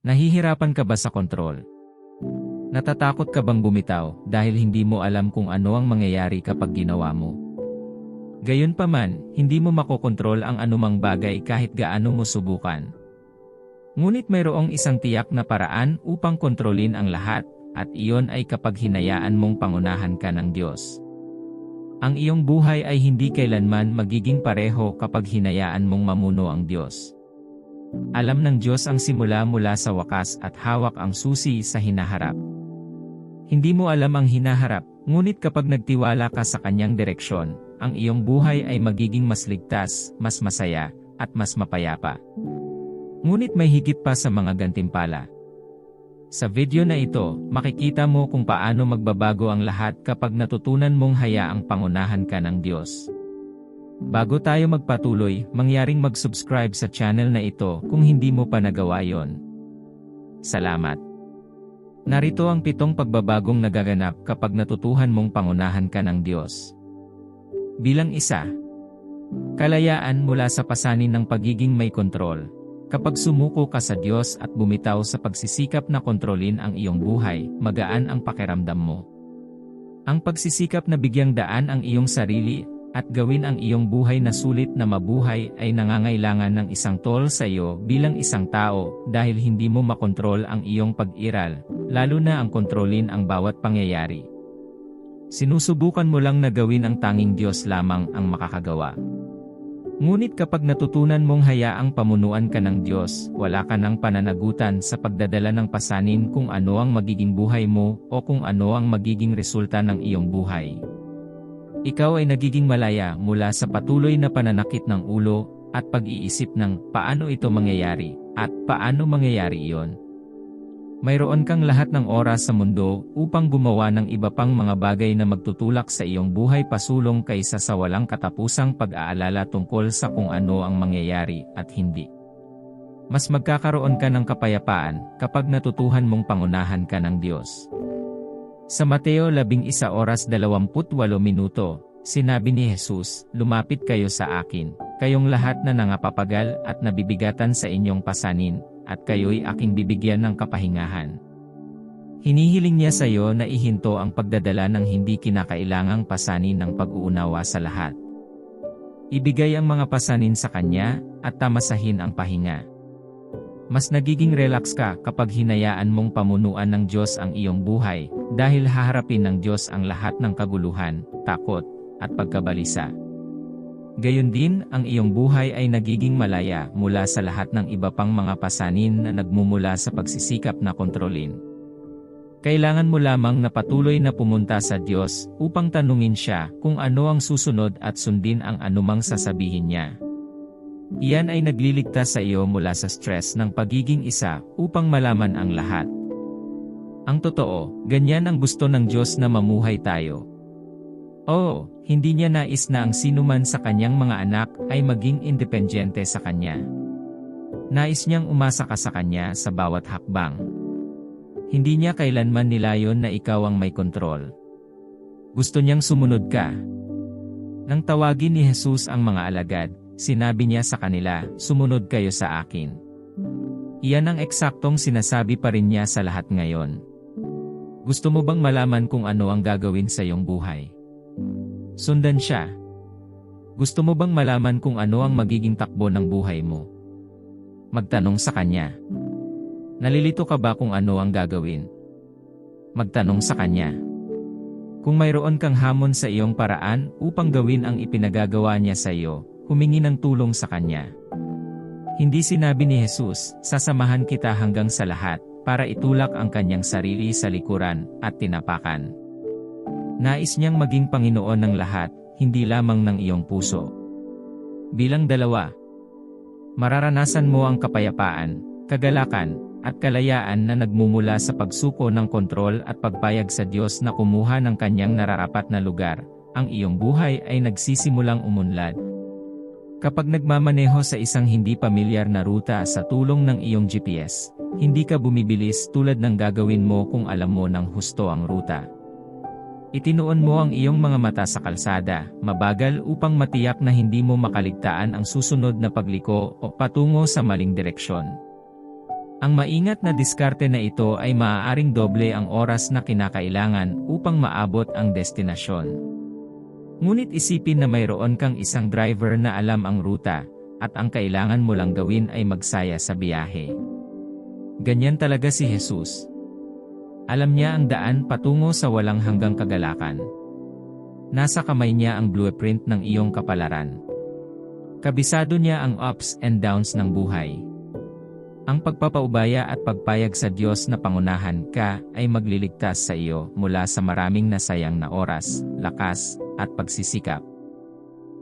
Nahihirapan ka ba sa kontrol? Natatakot ka bang bumitaw dahil hindi mo alam kung ano ang mangyayari kapag ginawa mo? Gayunpaman, hindi mo makokontrol ang anumang bagay kahit gaano mo subukan. Ngunit mayroong isang tiyak na paraan upang kontrolin ang lahat, at iyon ay kapag hinayaan mong pangunahan ka ng Diyos. Ang iyong buhay ay hindi kailanman magiging pareho kapag hinayaan mong mamuno ang Diyos. Alam ng Diyos ang simula mula sa wakas at hawak ang susi sa hinaharap. Hindi mo alam ang hinaharap, ngunit kapag nagtiwala ka sa kanyang direksyon, ang iyong buhay ay magiging mas ligtas, mas masaya, at mas mapayapa. Ngunit may higit pa sa mga gantimpala. Sa video na ito, makikita mo kung paano magbabago ang lahat kapag natutunan mong hayaang pangunahan ka ng Diyos. Bago tayo magpatuloy, mangyaring mag-subscribe sa channel na ito kung hindi mo pa nagawa yon. Salamat. Narito ang pitong pagbabagong nagaganap kapag natutuhan mong pangunahan ka ng Diyos. Bilang isa, kalayaan mula sa pasanin ng pagiging may kontrol. Kapag sumuko ka sa Diyos at bumitaw sa pagsisikap na kontrolin ang iyong buhay, magaan ang pakiramdam mo. Ang pagsisikap na bigyang daan ang iyong sarili at gawin ang iyong buhay na sulit na mabuhay ay nangangailangan ng isang tol sa iyo bilang isang tao dahil hindi mo makontrol ang iyong pag-iral, lalo na ang kontrolin ang bawat pangyayari. Sinusubukan mo lang na gawin ang tanging Diyos lamang ang makakagawa. Ngunit kapag natutunan mong hayaang pamunuan ka ng Diyos, wala ka ng pananagutan sa pagdadala ng pasanin kung ano ang magiging buhay mo o kung ano ang magiging resulta ng iyong buhay. Ikaw ay nagiging malaya mula sa patuloy na pananakit ng ulo at pag-iisip ng paano ito mangyayari at paano mangyayari iyon. Mayroon kang lahat ng oras sa mundo upang gumawa ng iba pang mga bagay na magtutulak sa iyong buhay pasulong kaysa sa walang katapusang pag-aalala tungkol sa kung ano ang mangyayari at hindi. Mas magkakaroon ka ng kapayapaan kapag natutuhan mong pangunahan ka ng Diyos. Sa Mateo 11 oras 28 minuto, sinabi ni Jesus, Lumapit kayo sa akin, kayong lahat na nangapapagal at nabibigatan sa inyong pasanin, at kayo'y aking bibigyan ng kapahingahan. Hinihiling niya sa iyo na ihinto ang pagdadala ng hindi kinakailangang pasanin ng pag-uunawa sa lahat. Ibigay ang mga pasanin sa kanya, at tamasahin ang pahinga. Mas nagiging relax ka kapag hinayaan mong pamunuan ng Diyos ang iyong buhay, dahil haharapin ng Diyos ang lahat ng kaguluhan, takot, at pagkabalisa. Gayon din, ang iyong buhay ay nagiging malaya mula sa lahat ng iba pang mga pasanin na nagmumula sa pagsisikap na kontrolin. Kailangan mo lamang na patuloy na pumunta sa Diyos upang tanungin siya kung ano ang susunod at sundin ang anumang sasabihin niya. Iyan ay nagliligtas sa iyo mula sa stress ng pagiging isa upang malaman ang lahat. Ang totoo, ganyan ang gusto ng Diyos na mamuhay tayo. Oo, hindi niya nais na ang sinuman sa kanyang mga anak ay maging independyente sa kanya. Nais niyang umasa ka sa kanya sa bawat hakbang. Hindi niya kailanman nilayon na ikaw ang may kontrol. Gusto niyang sumunod ka. Nang tawagin ni Jesus ang mga alagad, sinabi niya sa kanila, sumunod kayo sa akin. Iyan ang eksaktong sinasabi pa rin niya sa lahat ngayon. Gusto mo bang malaman kung ano ang gagawin sa iyong buhay? Sundan siya. Gusto mo bang malaman kung ano ang magiging takbo ng buhay mo? Magtanong sa kanya. Nalilito ka ba kung ano ang gagawin? Magtanong sa kanya. Kung mayroon kang hamon sa iyong paraan upang gawin ang ipinagagawa niya sa iyo, humingi ng tulong sa kanya. Hindi sinabi ni Jesus, sasamahan kita hanggang sa lahat, para itulak ang kanyang sarili sa likuran at tinapakan. Nais niyang maging Panginoon ng lahat, hindi lamang ng iyong puso. Bilang dalawa, mararanasan mo ang kapayapaan, kagalakan, at kalayaan na nagmumula sa pagsuko ng kontrol at pagpayag sa Diyos na kumuha ng kanyang nararapat na lugar, ang iyong buhay ay nagsisimulang umunlad. Kapag nagmamaneho sa isang hindi pamilyar na ruta sa tulong ng iyong GPS, hindi ka bumibilis tulad ng gagawin mo kung alam mo ng husto ang ruta. Itinuon mo ang iyong mga mata sa kalsada, mabagal upang matiyak na hindi mo makaligtaan ang susunod na pagliko o patungo sa maling direksyon. Ang maingat na diskarte na ito ay maaaring doble ang oras na kinakailangan upang maabot ang destinasyon. Ngunit isipin na mayroon kang isang driver na alam ang ruta, at ang kailangan mo lang gawin ay magsaya sa biyahe. Ganyan talaga si Jesus. Alam niya ang daan patungo sa walang hanggang kagalakan. Nasa kamay niya ang blueprint ng iyong kapalaran. Kabisado niya ang ups and downs ng buhay. Ang pagpapaubaya at pagpayag sa Diyos na pangunahan ka ay magliligtas sa iyo mula sa maraming nasayang na oras, lakas, at pagsisikap.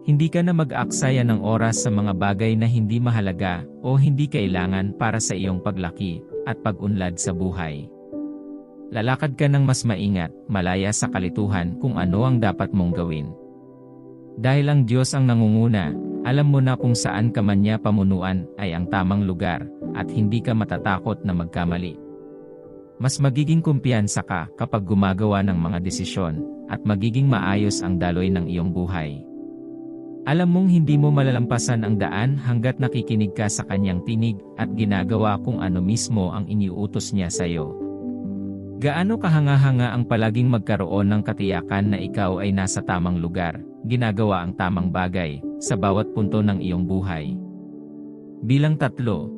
Hindi ka na mag-aksaya ng oras sa mga bagay na hindi mahalaga o hindi kailangan para sa iyong paglaki at pag-unlad sa buhay. Lalakad ka ng mas maingat, malaya sa kalituhan kung ano ang dapat mong gawin. Dahil ang Diyos ang nangunguna, alam mo na kung saan ka man niya pamunuan ay ang tamang lugar, at hindi ka matatakot na magkamali. Mas magiging kumpiyansa ka kapag gumagawa ng mga desisyon, at magiging maayos ang daloy ng iyong buhay. Alam mong hindi mo malalampasan ang daan hanggat nakikinig ka sa kanyang tinig at ginagawa kung ano mismo ang iniuutos niya sa iyo. Gaano kahanga-hanga ang palaging magkaroon ng katiyakan na ikaw ay nasa tamang lugar, ginagawa ang tamang bagay, sa bawat punto ng iyong buhay. Bilang tatlo,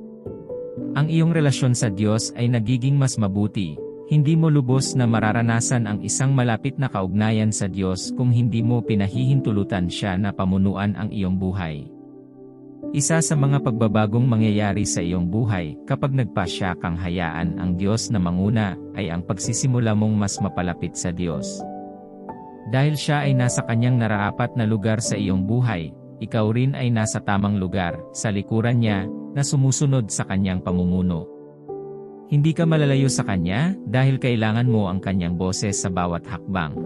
ang iyong relasyon sa Diyos ay nagiging mas mabuti, hindi mo lubos na mararanasan ang isang malapit na kaugnayan sa Diyos kung hindi mo pinahihintulutan siya na pamunuan ang iyong buhay. Isa sa mga pagbabagong mangyayari sa iyong buhay kapag nagpasya kang hayaan ang Diyos na manguna ay ang pagsisimula mong mas mapalapit sa Diyos. Dahil siya ay nasa kanyang naraapat na lugar sa iyong buhay, ikaw rin ay nasa tamang lugar, sa likuran niya, na sumusunod sa kanyang pamumuno. Hindi ka malalayo sa kanya dahil kailangan mo ang kanyang boses sa bawat hakbang.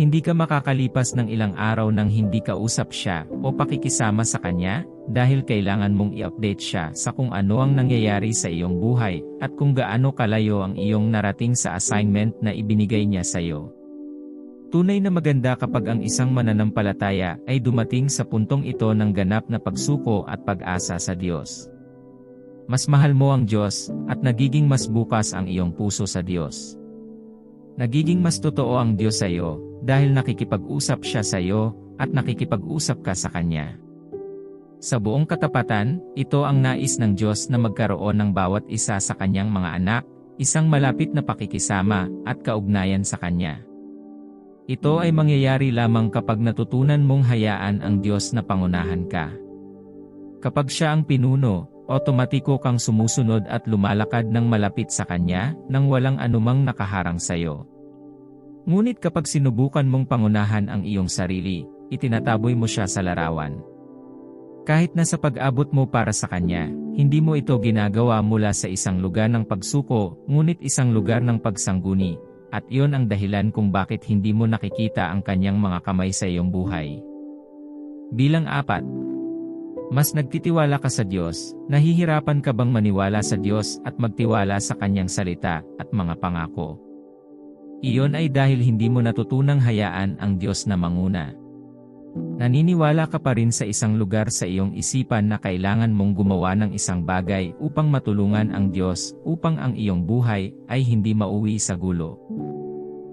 Hindi ka makakalipas ng ilang araw nang hindi ka usap siya o pakikisama sa kanya dahil kailangan mong i-update siya sa kung ano ang nangyayari sa iyong buhay at kung gaano kalayo ang iyong narating sa assignment na ibinigay niya sa iyo. Tunay na maganda kapag ang isang mananampalataya ay dumating sa puntong ito ng ganap na pagsuko at pag-asa sa Diyos. Mas mahal mo ang Diyos at nagiging mas bukas ang iyong puso sa Diyos. Nagiging mas totoo ang Diyos sa iyo dahil nakikipag-usap siya sa iyo at nakikipag-usap ka sa Kanya. Sa buong katapatan, ito ang nais ng Diyos na magkaroon ng bawat isa sa Kanyang mga anak, isang malapit na pakikisama at kaugnayan sa Kanya. Ito ay mangyayari lamang kapag natutunan mong hayaan ang Diyos na pangunahan ka. Kapag siya ang pinuno, otomatiko kang sumusunod at lumalakad ng malapit sa Kanya nang walang anumang nakaharang sa iyo. Ngunit kapag sinubukan mong pangunahan ang iyong sarili, itinataboy mo siya sa larawan. Kahit na sa pag-abot mo para sa Kanya, hindi mo ito ginagawa mula sa isang lugar ng pagsuko, ngunit isang lugar ng pagsangguni, at iyon ang dahilan kung bakit hindi mo nakikita ang Kanyang mga kamay sa iyong buhay. Bilang apat, mas nagtitiwala ka sa Diyos, nahihirapan ka bang maniwala sa Diyos at magtiwala sa Kanyang salita at mga pangako? Iyon ay dahil hindi mo natutunang hayaan ang Diyos na manguna. Naniniwala ka pa rin sa isang lugar sa iyong isipan na kailangan mong gumawa ng isang bagay upang matulungan ang Diyos upang ang iyong buhay ay hindi mauwi sa gulo.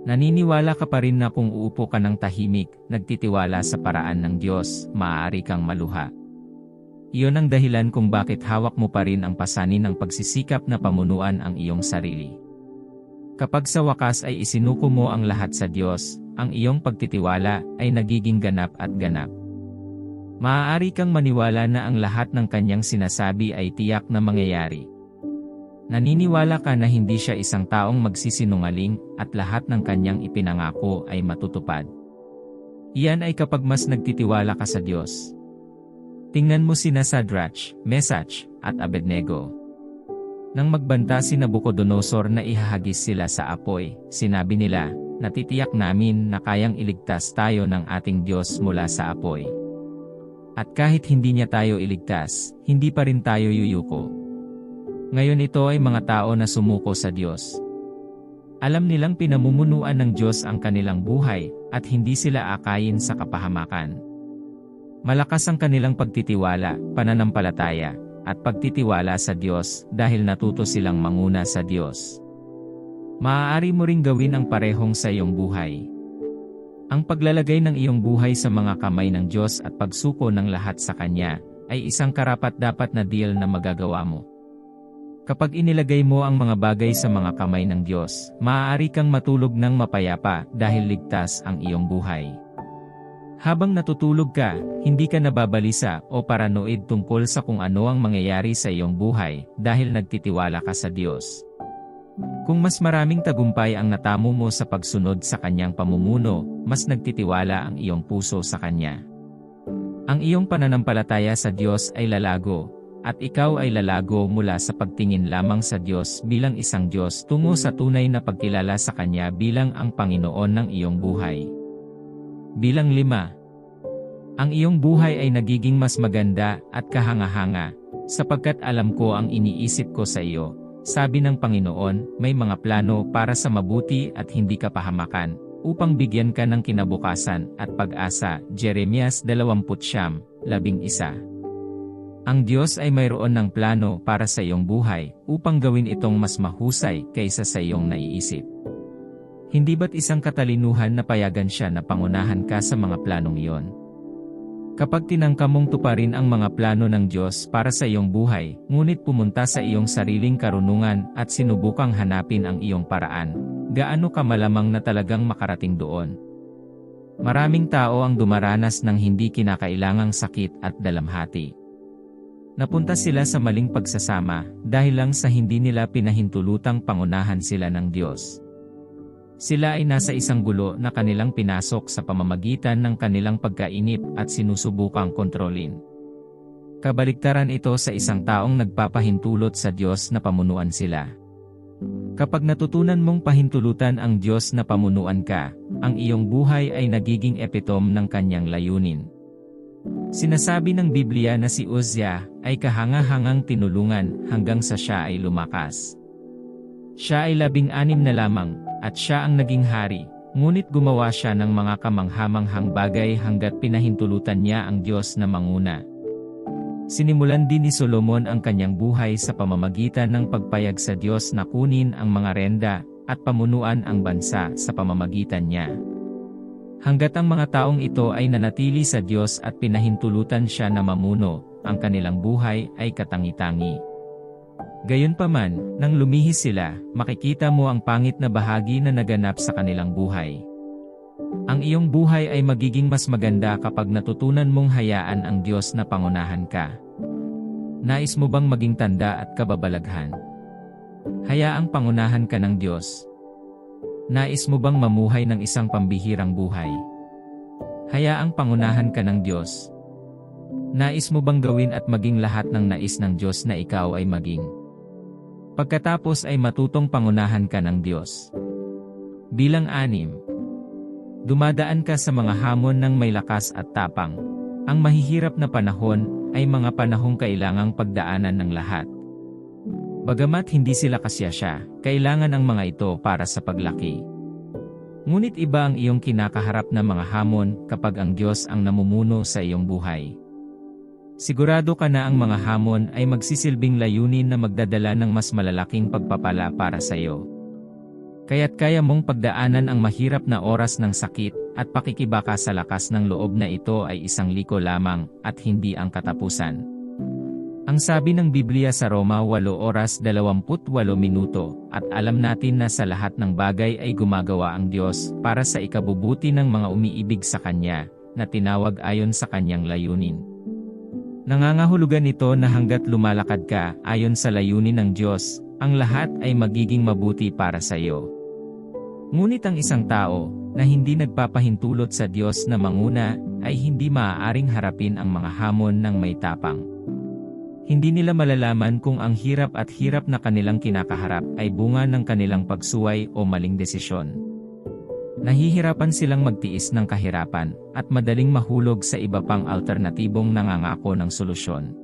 Naniniwala ka pa rin na kung uupo ka ng tahimik, nagtitiwala sa paraan ng Diyos, maaari kang maluha. Iyon ang dahilan kung bakit hawak mo pa rin ang pasanin ng pagsisikap na pamunuan ang iyong sarili. Kapag sa wakas ay isinuko mo ang lahat sa Diyos, ang iyong pagtitiwala ay nagiging ganap at ganap. Maaari kang maniwala na ang lahat ng kanyang sinasabi ay tiyak na mangyayari. Naniniwala ka na hindi siya isang taong magsisinungaling at lahat ng kanyang ipinangako ay matutupad. Iyan ay kapag mas nagtitiwala ka sa Diyos. Tingnan mo sina Sadrach, Mesach, at Abednego. Nang magbanta si Nabucodonosor na ihahagis sila sa apoy, sinabi nila, natitiyak namin na kayang iligtas tayo ng ating Diyos mula sa apoy. At kahit hindi niya tayo iligtas, hindi pa rin tayo yuyuko. Ngayon ito ay mga tao na sumuko sa Diyos. Alam nilang pinamumunuan ng Diyos ang kanilang buhay, at hindi sila akayin sa kapahamakan. Malakas ang kanilang pagtitiwala, pananampalataya, at pagtitiwala sa Diyos dahil natuto silang manguna sa Diyos. Maaari mo ring gawin ang parehong sa iyong buhay. Ang paglalagay ng iyong buhay sa mga kamay ng Diyos at pagsuko ng lahat sa Kanya ay isang karapat-dapat na deal na magagawa mo. Kapag inilagay mo ang mga bagay sa mga kamay ng Diyos, maaari kang matulog ng mapayapa dahil ligtas ang iyong buhay. Habang natutulog ka, hindi ka nababalisa o paranoid tungkol sa kung ano ang mangyayari sa iyong buhay dahil nagtitiwala ka sa Diyos. Kung mas maraming tagumpay ang natamo mo sa pagsunod sa kanyang pamumuno, mas nagtitiwala ang iyong puso sa kanya. Ang iyong pananampalataya sa Diyos ay lalago, at ikaw ay lalago mula sa pagtingin lamang sa Diyos bilang isang Diyos tungo sa tunay na pagkilala sa Kanya bilang ang Panginoon ng iyong buhay. Bilang lima, ang iyong buhay ay nagiging mas maganda at kahanga-hanga, sapagkat alam ko ang iniisip ko sa iyo, sabi ng Panginoon, may mga plano para sa mabuti at hindi kapahamakan, upang bigyan ka ng kinabukasan at pag-asa. Jeremias 20:11 Ang Diyos ay mayroon ng plano para sa iyong buhay, upang gawin itong mas mahusay kaysa sa iyong naiisip. Hindi ba't isang katalinuhan na payagan siya na pangunahan ka sa mga planong iyon? Kapag tinangka mong tuparin ang mga plano ng Diyos para sa iyong buhay, ngunit pumunta sa iyong sariling karunungan at sinubukang hanapin ang iyong paraan, gaano ka malamang na talagang makarating doon? Maraming tao ang dumaranas ng hindi kinakailangang sakit at dalamhati. Napunta sila sa maling pagsasama dahil lang sa hindi nila pinahintulutang pangunahan sila ng Diyos. Sila ay nasa isang gulo na kanilang pinasok sa pamamagitan ng kanilang pagkainip at sinusubukang kontrolin. Kabaligtaran ito sa isang taong nagpapahintulot sa Diyos na pamunuan sila. Kapag natutunan mong pahintulutan ang Diyos na pamunuan ka, ang iyong buhay ay nagiging epitom ng kanyang layunin. Sinasabi ng Biblia na si Uzziah ay kahanga-hangang tinulungan hanggang sa siya ay lumakas. Siya ay labing-anim na lamang, at siya ang naging hari, ngunit gumawa siya ng mga kamanghamanghang bagay hanggat pinahintulutan niya ang Diyos na manguna. Sinimulan din ni Solomon ang kanyang buhay sa pamamagitan ng pagpayag sa Diyos na kunin ang mga renda at pamunuan ang bansa sa pamamagitan niya. Hanggat ang mga taong ito ay nanatili sa Diyos at pinahintulutan siya na mamuno, ang kanilang buhay ay katangi-tangi. Gayunpaman, nang lumihis sila, makikita mo ang pangit na bahagi na naganap sa kanilang buhay. Ang iyong buhay ay magiging mas maganda kapag natutunan mong hayaan ang Diyos na pangunahan ka. Nais mo bang maging tanda at kababalaghan? Hayaang pangunahan ka ng Diyos. Nais mo bang mamuhay ng isang pambihirang buhay? Hayaang pangunahan ka ng Diyos. Nais mo bang gawin at maging lahat ng nais ng Diyos na ikaw ay maging? Pagkatapos ay matutong pangunahan ka ng Diyos. Bilang anim, dumadaan ka sa mga hamon ng may lakas at tapang. Ang mahihirap na panahon ay mga panahong kailangang pagdaanan ng lahat. Bagamat hindi sila kasyasya, kailangan ang mga ito para sa paglaki. Ngunit iba ang iyong kinakaharap na mga hamon kapag ang Diyos ang namumuno sa iyong buhay. Sigurado ka na ang mga hamon ay magsisilbing layunin na magdadala ng mas malalaking pagpapala para sa iyo. Kaya't kaya mong pagdaanan ang mahirap na oras ng sakit at pakikibaka sa lakas ng loob na ito ay isang liko lamang at hindi ang katapusan. Ang sabi ng Biblia sa Roma 8 oras 28 minuto at alam natin na sa lahat ng bagay ay gumagawa ang Diyos para sa ikabubuti ng mga umiibig sa Kanya na tinawag ayon sa Kanyang layunin. Nangangahulugan ito na hanggat lumalakad ka ayon sa layunin ng Diyos, ang lahat ay magiging mabuti para sa iyo. Ngunit ang isang tao na hindi nagpapahintulot sa Diyos na manguna ay hindi maaaring harapin ang mga hamon ng may tapang. Hindi nila malalaman kung ang hirap at hirap na kanilang kinakaharap ay bunga ng kanilang pagsuway o maling desisyon. Nahihirapan silang magtiis ng kahirapan at madaling mahulog sa iba pang alternatibong nangangako ng solusyon.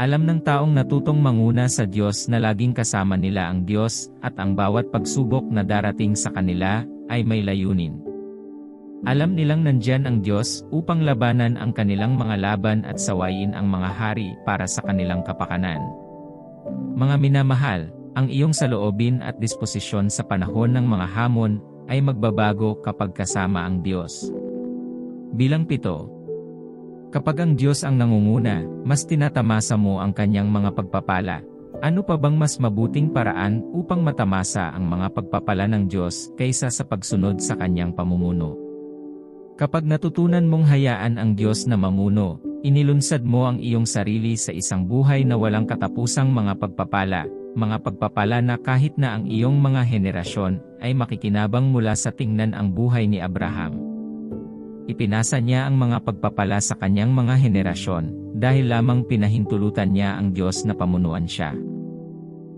Alam ng taong natutong manguna sa Diyos na laging kasama nila ang Diyos at ang bawat pagsubok na darating sa kanila ay may layunin. Alam nilang nandyan ang Diyos upang labanan ang kanilang mga laban at sawayin ang mga hari para sa kanilang kapakanan. Mga minamahal, ang iyong saloobin at disposisyon sa panahon ng mga hamon ay magbabago kapag kasama ang Diyos. Bilang pito, Kapag ang Diyos ang nangunguna, mas tinatamasa mo ang kanyang mga pagpapala. Ano pa bang mas mabuting paraan upang matamasa ang mga pagpapala ng Diyos kaysa sa pagsunod sa kanyang pamumuno? Kapag natutunan mong hayaan ang Diyos na mamuno, inilunsad mo ang iyong sarili sa isang buhay na walang katapusang mga pagpapala, mga pagpapala na kahit na ang iyong mga henerasyon ay makikinabang mula sa tingnan ang buhay ni Abraham. Ipinasa niya ang mga pagpapala sa kanyang mga henerasyon, dahil lamang pinahintulutan niya ang Diyos na pamunuan siya.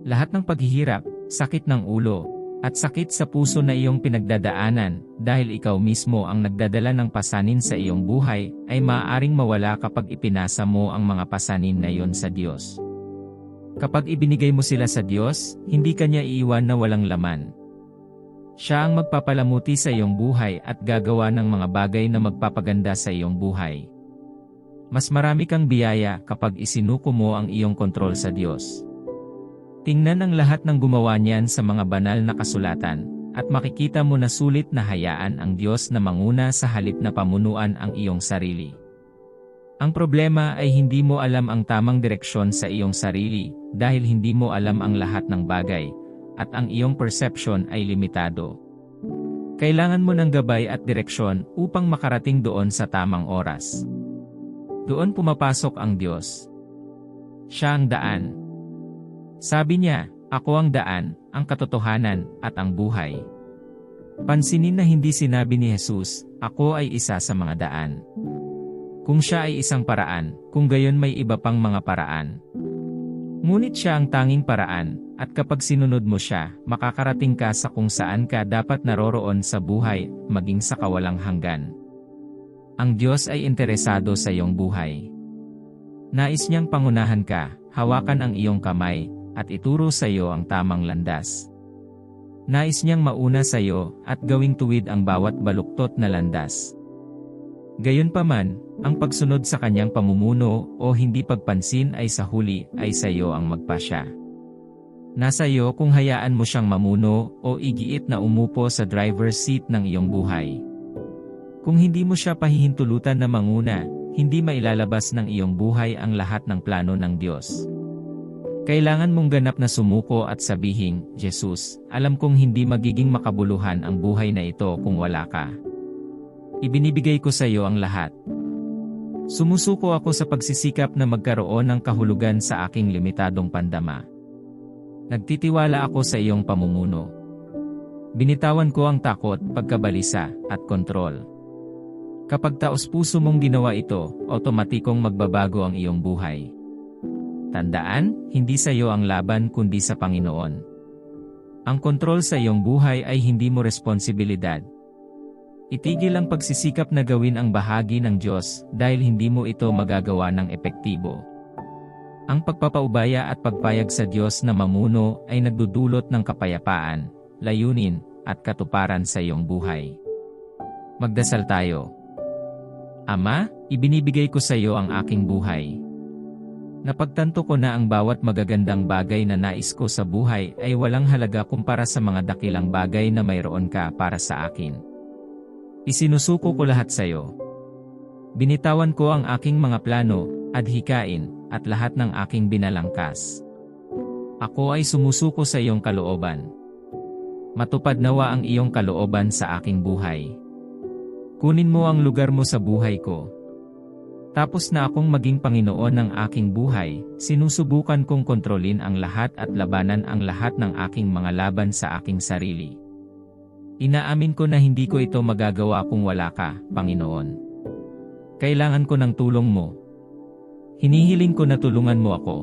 Lahat ng paghihirap, sakit ng ulo, at sakit sa puso na iyong pinagdadaanan, dahil ikaw mismo ang nagdadala ng pasanin sa iyong buhay, ay maaaring mawala kapag ipinasa mo ang mga pasanin na iyon sa Diyos. Kapag ibinigay mo sila sa Diyos, hindi kanya iiwan na walang laman, siya ang magpapalamuti sa iyong buhay at gagawa ng mga bagay na magpapaganda sa iyong buhay. Mas marami kang biyaya kapag isinuko mo ang iyong kontrol sa Diyos. Tingnan ang lahat ng gumawa niyan sa mga banal na kasulatan, at makikita mo na sulit na hayaan ang Diyos na manguna sa halip na pamunuan ang iyong sarili. Ang problema ay hindi mo alam ang tamang direksyon sa iyong sarili, dahil hindi mo alam ang lahat ng bagay, at ang iyong perception ay limitado. Kailangan mo ng gabay at direksyon upang makarating doon sa tamang oras. Doon pumapasok ang Diyos. Siya ang daan. Sabi niya, ako ang daan, ang katotohanan, at ang buhay. Pansinin na hindi sinabi ni Jesus, ako ay isa sa mga daan. Kung siya ay isang paraan, kung gayon may iba pang mga paraan. Ngunit siya ang tanging paraan, at kapag sinunod mo siya, makakarating ka sa kung saan ka dapat naroroon sa buhay, maging sa kawalang hanggan. Ang Diyos ay interesado sa iyong buhay. Nais niyang pangunahan ka, hawakan ang iyong kamay, at ituro sa iyo ang tamang landas. Nais niyang mauna sa iyo, at gawing tuwid ang bawat baluktot na landas. Gayunpaman, ang pagsunod sa kanyang pamumuno o hindi pagpansin ay sa huli ay sa iyo ang magpasya. Nasa iyo kung hayaan mo siyang mamuno o igiit na umupo sa driver's seat ng iyong buhay. Kung hindi mo siya pahihintulutan na manguna, hindi mailalabas ng iyong buhay ang lahat ng plano ng Diyos. Kailangan mong ganap na sumuko at sabihin, Jesus, alam kong hindi magiging makabuluhan ang buhay na ito kung wala ka. Ibinibigay ko sa iyo ang lahat. Sumusuko ako sa pagsisikap na magkaroon ng kahulugan sa aking limitadong pandama. Nagtitiwala ako sa iyong pamumuno. Binitawan ko ang takot, pagkabalisa, at kontrol. Kapag taos puso mong ginawa ito, otomatikong magbabago ang iyong buhay. Tandaan, hindi sa iyo ang laban kundi sa Panginoon. Ang kontrol sa iyong buhay ay hindi mo responsibilidad, Itigil ang pagsisikap na gawin ang bahagi ng Diyos dahil hindi mo ito magagawa ng epektibo. Ang pagpapaubaya at pagpayag sa Diyos na mamuno ay nagdudulot ng kapayapaan, layunin, at katuparan sa iyong buhay. Magdasal tayo. Ama, ibinibigay ko sa iyo ang aking buhay. Napagtanto ko na ang bawat magagandang bagay na nais ko sa buhay ay walang halaga kumpara sa mga dakilang bagay na mayroon ka para sa akin. Isinusuko ko lahat sa iyo. Binitawan ko ang aking mga plano, adhikain, at lahat ng aking binalangkas. Ako ay sumusuko sa iyong kalooban. Matupad nawa ang iyong kalooban sa aking buhay. Kunin mo ang lugar mo sa buhay ko. Tapos na akong maging Panginoon ng aking buhay, sinusubukan kong kontrolin ang lahat at labanan ang lahat ng aking mga laban sa aking sarili. Inaamin ko na hindi ko ito magagawa kung wala ka, Panginoon. Kailangan ko ng tulong mo. Hinihiling ko na tulungan mo ako.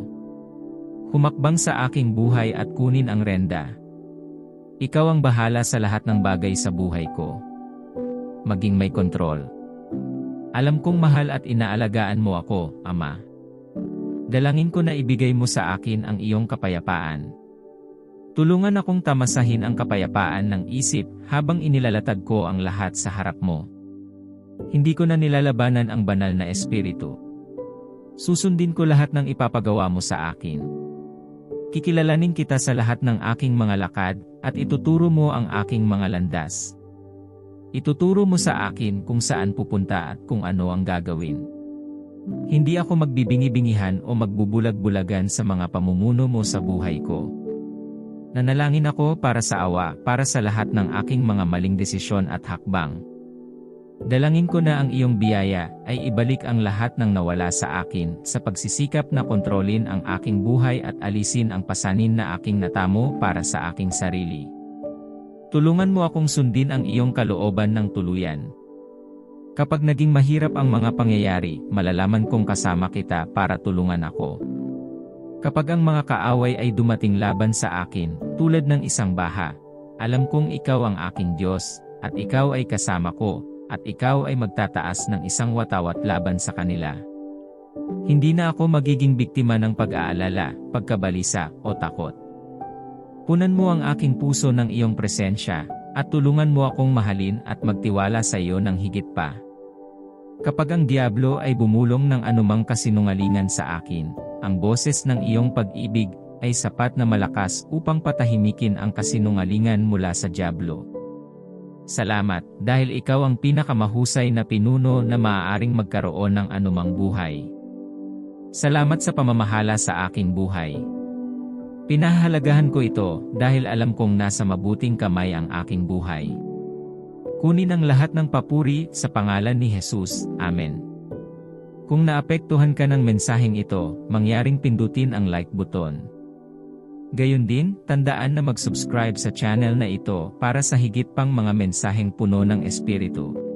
Humakbang sa aking buhay at kunin ang renda. Ikaw ang bahala sa lahat ng bagay sa buhay ko. Maging may kontrol. Alam kong mahal at inaalagaan mo ako, Ama. Dalangin ko na ibigay mo sa akin ang iyong kapayapaan Tulungan akong tamasahin ang kapayapaan ng isip habang inilalatag ko ang lahat sa harap mo. Hindi ko na nilalabanan ang banal na espiritu. Susundin ko lahat ng ipapagawa mo sa akin. Kikilalanin kita sa lahat ng aking mga lakad, at ituturo mo ang aking mga landas. Ituturo mo sa akin kung saan pupunta at kung ano ang gagawin. Hindi ako magbibingi-bingihan o magbubulag-bulagan sa mga pamumuno mo sa buhay ko. Nanalangin ako para sa awa, para sa lahat ng aking mga maling desisyon at hakbang. Dalangin ko na ang iyong biyaya ay ibalik ang lahat ng nawala sa akin sa pagsisikap na kontrolin ang aking buhay at alisin ang pasanin na aking natamo para sa aking sarili. Tulungan mo akong sundin ang iyong kalooban ng tuluyan. Kapag naging mahirap ang mga pangyayari, malalaman kong kasama kita para tulungan ako. Kapag ang mga kaaway ay dumating laban sa akin, tulad ng isang baha, alam kong ikaw ang aking Diyos, at ikaw ay kasama ko, at ikaw ay magtataas ng isang watawat laban sa kanila. Hindi na ako magiging biktima ng pag-aalala, pagkabalisa, o takot. Punan mo ang aking puso ng iyong presensya, at tulungan mo akong mahalin at magtiwala sa iyo ng higit pa. Kapag ang Diablo ay bumulong ng anumang kasinungalingan sa akin, ang boses ng iyong pag-ibig ay sapat na malakas upang patahimikin ang kasinungalingan mula sa Diablo. Salamat, dahil ikaw ang pinakamahusay na pinuno na maaaring magkaroon ng anumang buhay. Salamat sa pamamahala sa aking buhay. Pinahahalagahan ko ito dahil alam kong nasa mabuting kamay ang aking buhay. Kunin ang lahat ng papuri sa pangalan ni Jesus. Amen. Kung naapektuhan ka ng mensaheng ito, mangyaring pindutin ang like button. Gayun din, tandaan na mag-subscribe sa channel na ito para sa higit pang mga mensaheng puno ng Espiritu.